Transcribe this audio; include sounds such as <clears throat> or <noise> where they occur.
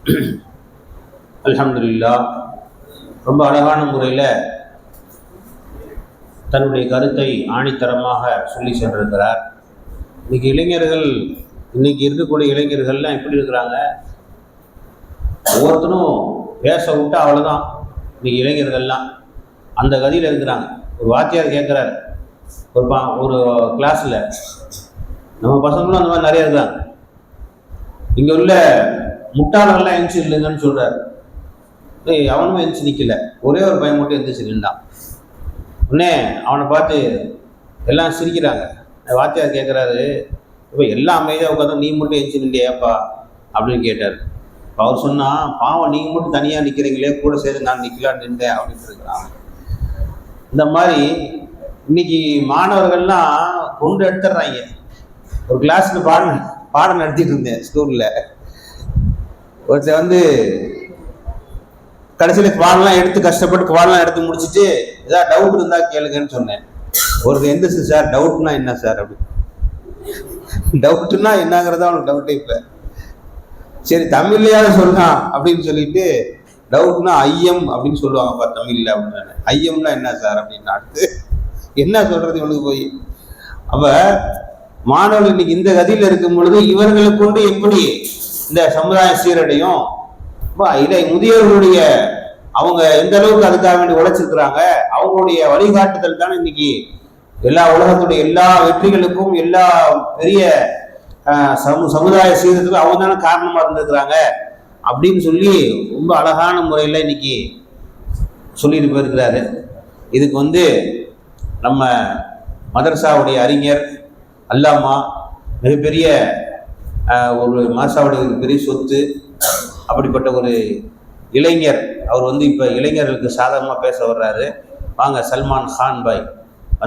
<clears throat> அலமதுல்லா ரொம்ப அழகான முறையில் தன்னுடைய கருத்தை ஆணித்தரமாக சொல்லி சென்றிருக்கிறார். இன்னைக்கு இளைஞர்கள் இன்னைக்கு இருக்கக்கூடிய இளைஞர்கள்லாம் எப்படி இருக்கிறாங்க? ஒவ்வொருத்தரும் பேச விட்டு அவ்வளோதான் இன்னைக்கு இளைஞர்கள்லாம் அந்த கதியில் இருக்கிறாங்க. ஒரு வாத்தியார் கேட்குறாரு ஒரு பா ஒரு கிளாஸில் நம்ம பசங்களும் அந்த மாதிரி நிறைய இருக்காங்க இங்கே உள்ள முட்டாளர்கள்லாம் எந்திச்சு இல்லைங்கன்னு சொல்கிறார் ஏய் அவனும் எந்திச்சு நிற்கல ஒரே ஒரு பையன் மட்டும் எந்திரிச்சு நின்றான் உடனே அவனை பார்த்து எல்லாம் சிரிக்கிறாங்க. வாத்தியார் கேட்குறாரு இப்போ எல்லா அமைதியாக உட்காந்து நீ மட்டும் எந்திச்சு நின்றியாப்பா அப்படின்னு கேட்டார். அவர் சொன்னால் பாவம் நீங்கள் மட்டும் தனியாக நிற்கிறீங்களே கூட சேர்ந்து நான் நிற்கலான்னு நின்றேன் அப்படின்னு இருக்கிறான் இந்த மாதிரி இன்னைக்கு மாணவர்கள்லாம் கொண்டு எடுத்துடுறாங்க. ஒரு கிளாஸில் பாடம் பாடம் நடத்திட்டு இருந்தேன் ஸ்கூலில் ஒருத்தர் வந்து கடைசியில் பாடம்லாம் எடுத்து கஷ்டப்பட்டு பாடம்லாம் எடுத்து முடிச்சுட்டு ஏதாவது டவுட் இருந்தால் கேளுங்கன்னு சொன்னேன். ஒரு எந்த சார் டவுட்னா என்ன சார் அப்படி. டவுட்னா என்னங்கிறதா அவனுக்கு டவுட்டே இப்போ சரி தமிழ்லையாவது சொல்லலாம் அப்படின்னு சொல்லிட்டு டவுட்னா ஐயம் அப்படின்னு சொல்லுவாங்கப்பா தமிழில் அப்படின்னு ஐயம்னா என்ன சார் அப்படின்னு அடுத்து என்ன சொல்றது இவனுக்கு போய்? அப்ப மாணவர்கள் இன்னைக்கு இந்த கதியில் இருக்கும் பொழுது இவர்களை கொண்டு எப்படி இந்த சமுதாயம் சீரடையும். இல்லை இதை முதியோர்களுடைய அவங்க எந்த அளவுக்கு அதுக்காக வேண்டி உழைச்சிருக்கிறாங்க அவங்களுடைய வழிகாட்டுதல் தானே இன்னைக்கு. எல்லா உலகத்துடைய எல்லா வெற்றிகளுக்கும் எல்லா பெரிய சமு சமுதாய சீரத்துக்கும் அவங்க தானே காரணமா இருந்திருக்கிறாங்க. அப்படின்னு சொல்லி ரொம்ப அழகான முறையில் இன்னைக்கு சொல்லிட்டு போயிருக்கிறாரு. இதுக்கு வந்து நம்ம மதரசாவுடைய அறிஞர் அல்லாமா மிகப்பெரிய ஒரு மாசாவுடைய ஒரு பெரிய சொத்து அப்படிப்பட்ட ஒரு இளைஞர். அவர் வந்து இப்போ இளைஞர்களுக்கு சாதகமாக பேச வர்றாரு. வாங்க சல்மான் கான் பாய்.